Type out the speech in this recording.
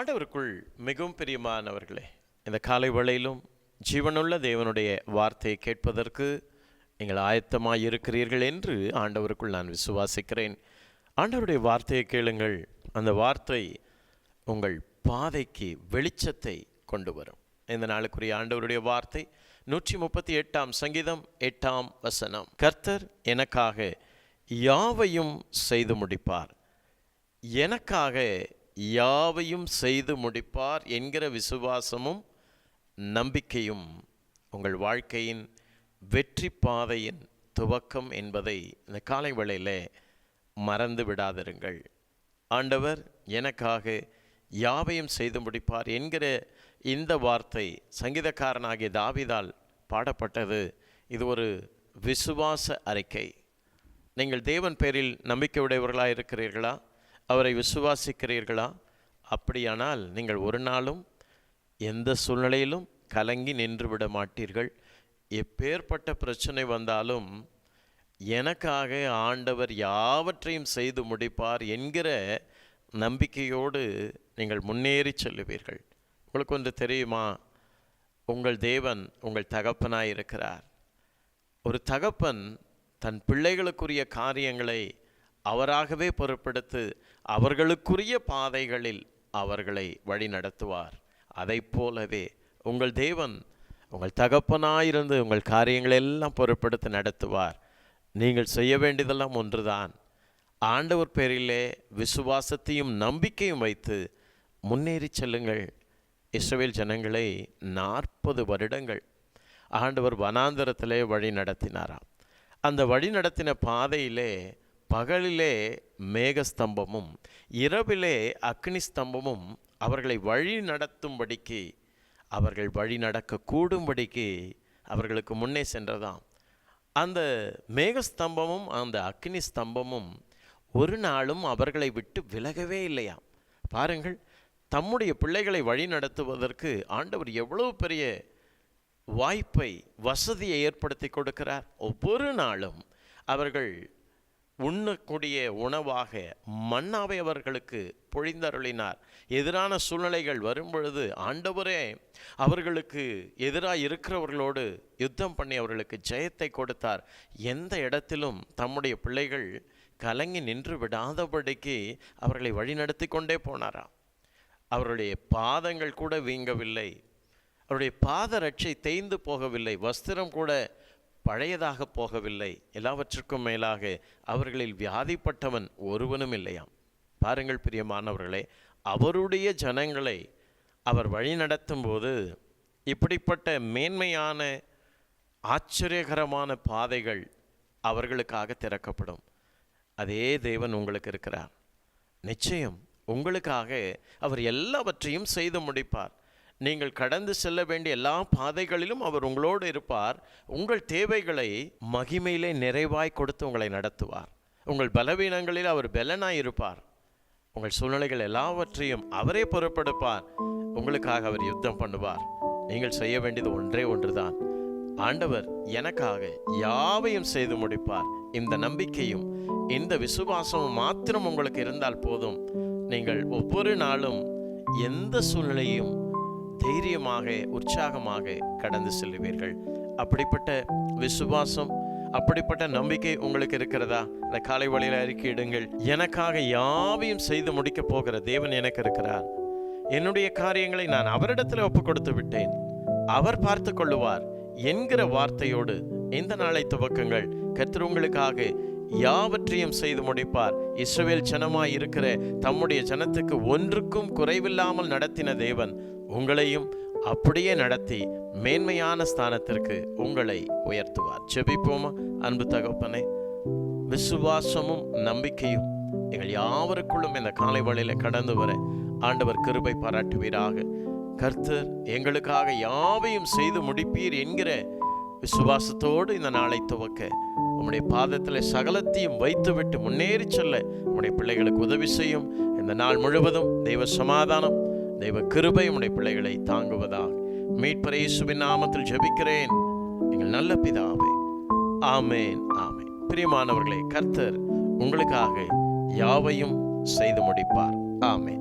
ஆண்டவருக்குள் மிகவும் பிரியமானவர்களே இந்த காலை வேளையிலும் ஜீவனுள்ள தேவனுடைய வார்த்தையை கேட்பதற்கு நீங்கள் ஆயத்தமாய் இருக்கிறீர்கள் என்று ஆண்டவருக்குள் நான் விசுவாசிக்கிறேன். ஆண்டவருடைய வார்த்தையை கேளுங்கள். அந்த வார்த்தை உங்கள் பாதைக்கு வெளிச்சத்தை கொண்டு வரும். இந்த நாளுக்குரிய ஆண்டவருடைய வார்த்தை நூற்றி முப்பத்தி எட்டாம் சங்கீதம் எட்டாம் வசனம். கர்த்தர் எனக்காக யாவையும் செய்து முடிப்பார். எனக்காக யாவையும் செய்து முடிப்பார் என்கிற விசுவாசமும் நம்பிக்கையும் உங்கள் வாழ்க்கையின் வெற்றி பாதையின் துவக்கம் என்பதை இந்த காலை வேளையில் மறந்து விடாதிருங்கள். ஆண்டவர் எனக்காக யாவையும் செய்து முடிப்பார் என்கிற இந்த வார்த்தை சங்கீதக்காரனாகிய தாவிதால் பாடப்பட்டது. இது ஒரு விசுவாச அறிக்கை. நீங்கள் தேவன் பேரில் நம்பிக்கை உடையவர்களாக இருக்கிறீர்களா அவரை விசுவாசிக்கிறீர்களா? அப்படியானால் நீங்கள் ஒரு நாளும் எந்த சூழ்நிலையிலும் கலங்கி நின்றுவிட மாட்டீர்கள். எப்பேற்பட்ட பிரச்சனை வந்தாலும் எனக்காக ஆண்டவர் யாவற்றையும் செய்து முடிப்பார் என்கிற நம்பிக்கையோடு நீங்கள் முன்னேறி செல்லுவீர்கள். உங்களுக்கு ஒன்று தெரியுமா? உங்கள் தேவன் உங்கள் தகப்பனாய் இருக்கிறார் ஒரு தகப்பன் தன் பிள்ளைகளுக்குரிய காரியங்களை அவராகவே பொறுப்பெடுத்து அவர்களுக்குரிய பாதைகளில் அவர்களை வழி நடத்துவார் அதை போலவே உங்கள் தேவன் உங்கள் தகப்பனாயிருந்து உங்கள் காரியங்களை எல்லாம் பொறுப்பெடுத்து நடத்துவார். நீங்கள் செய்ய வேண்டியதெல்லாம் ஒன்றுதான். ஆண்டவர் பேரிலே விசுவாசத்தையும் நம்பிக்கையும் வைத்து முன்னேறி செல்லுங்கள். இஸ்ரவேல் ஜனங்களை நாற்பது வருடங்கள் ஆண்டவர் வனாந்தரத்திலே வழி நடத்தினாராம் அந்த வழி நடத்தின பாதையிலே பகலிலே மேகஸ்தம்பமும் இரவிலே அக்னி ஸ்தம்பமும் அவர்களை வழி நடத்தும்படிக்கு அவர்கள் வழி நடக்க கூடும்படிக்கு அவர்களுக்கு முன்னே சென்றதாம். அந்த மேகஸ்தம்பமும் அந்த அக்னி ஸ்தம்பமும் ஒரு நாளும் அவர்களை விட்டு விலகவே இல்லையாம். பாருங்கள் தம்முடைய பிள்ளைகளை வழி நடத்துவதற்கு ஆண்டவர் எவ்வளவு பெரிய வாய்ப்பை வசதியை ஏற்படுத்தி கொடுக்கிறார். ஒவ்வொரு நாளும் அவர்கள் உண்ணக்கூடிய உணவாக மன்னாவை அவர்களுக்கு பொழிந்தருளினார். எதிரான சூழ்நிலைகள் வரும்பொழுது ஆண்டவரே அவர்களுக்கு எதிராக இருக்கிறவர்களோடு யுத்தம் பண்ணி அவர்களுக்கு ஜெயத்தை கொடுத்தார். எந்த இடத்திலும் தம்முடைய பிள்ளைகள் கலங்கி நின்று விடாதபடிக்கு அவர்களை வழிநடத்தி கொண்டே போனாராம் அவருடைய பாதங்கள் கூட வீங்கவில்லை. அவருடைய பாத ரட்சை தேய்ந்து போகவில்லை. வஸ்திரம் கூட பழையதாக போகவில்லை. எல்லாவற்றுக்கும் மேலாக அவர்களில் வியாதிப்பட்டவன் ஒருவனும் இல்லையாம். பாருங்கள் பிரியமானவர்களே அவருடைய ஜனங்களை அவர் வழி நடத்தும் போது இப்படிப்பட்ட மேன்மையான ஆச்சரியகரமான பாதைகள் அவர்களுக்காக திறக்கப்படும். அதே தேவன் உங்களுக்கு இருக்கிறார். நிச்சயம் உங்களுக்காக அவர் எல்லாவற்றையும் செய்து முடிப்பார். நீங்கள் கடந்து செல்ல வேண்டிய எல்லா பாதைகளிலும் அவர் உங்களோடு இருப்பார். உங்கள் தேவைகளை மகிமையிலே நிறைவாய் கொடுத்து உங்களை நடத்துவார். உங்கள் பலவீனங்களில் அவர் பலனாய் இருப்பார். உங்கள் சூழ்நிலைகள் எல்லாவற்றையும் அவரே பொறுப்பெடுப்பார் உங்களுக்காக அவர் யுத்தம் பண்ணுவார். நீங்கள் செய்ய வேண்டியது ஒன்றே ஒன்றுதான். ஆண்டவர் எனக்காக யாவையும் செய்து முடிப்பார். இந்த நம்பிக்கையும் இந்த விசுவாசமும் மாத்திரம் உங்களுக்கு இருந்தால் போதும். நீங்கள் ஒவ்வொரு நாளும் எந்த சூழ்நிலையும் தைரியமாக உற்சாகமாக கடந்து செல்லுவீர்கள். அப்படிப்பட்ட விசுவாசம் அப்படிப்பட்ட நம்பிக்கை உங்களுக்கு இருக்கிறதா? இந்த காலை வழியில் அறிக்கையிடுங்கள் எனக்காக யாவையும் செய்து முடிக்கப் போகிற தேவன் எனக்கு இருக்கிறார். என்னுடைய காரியங்களை நான் அவரிடத்தில் ஒப்பு கொடுத்து விட்டேன். அவர் பார்த்து கொள்ளுவார். என்கிற வார்த்தையோடு இந்த நாளை துவக்கங்கள். கர்த்தர் உங்களுக்காக யாவற்றையும் செய்து முடிப்பார். இஸ்ரவேல் ஜனமாய் இருக்கிற தம்முடைய ஜனத்துக்கு ஒன்றுக்கும் குறைவில்லாமல் நடத்தின தேவன் உங்களையும் அப்படியே நடத்தி மேன்மையான ஸ்தானத்திற்கு உங்களை உயர்த்துவார். செபிப்போமா அன்பு தகப்பனே விசுவாசமும் நம்பிக்கையும் எங்கள் யாவருக்குள்ளும் இந்த காலை வழியில் கடந்து வர ஆண்டவர் கிருபை பாராட்டுவீராக. கர்த்தர் எங்களுக்காக யாவையும் செய்து முடிப்பீர் என்கிற விசுவாசத்தோடு இந்த நாளை துவக்க உம்முடைய பாதத்தில் சகலத்தையும் வைத்துவிட்டு முன்னேறி செல்ல உம்முடைய பிள்ளைகளுக்கு உதவி செய்யும். இந்த நாள் முழுவதும் தெய்வ சமாதானம் தெய்வ கிருபை உடைய பிள்ளைகளை தாங்குவதாக. மீட்பர் இயேசுவின் நாமத்தில் ஜெபிக்கிறேன். எங்கள் நல்ல பிதாவே ஆமேன் ஆமேன். பிரியமானவர்களே கர்த்தர் உங்களுக்காக யாவையும் செய்து முடிப்பார். ஆமேன்.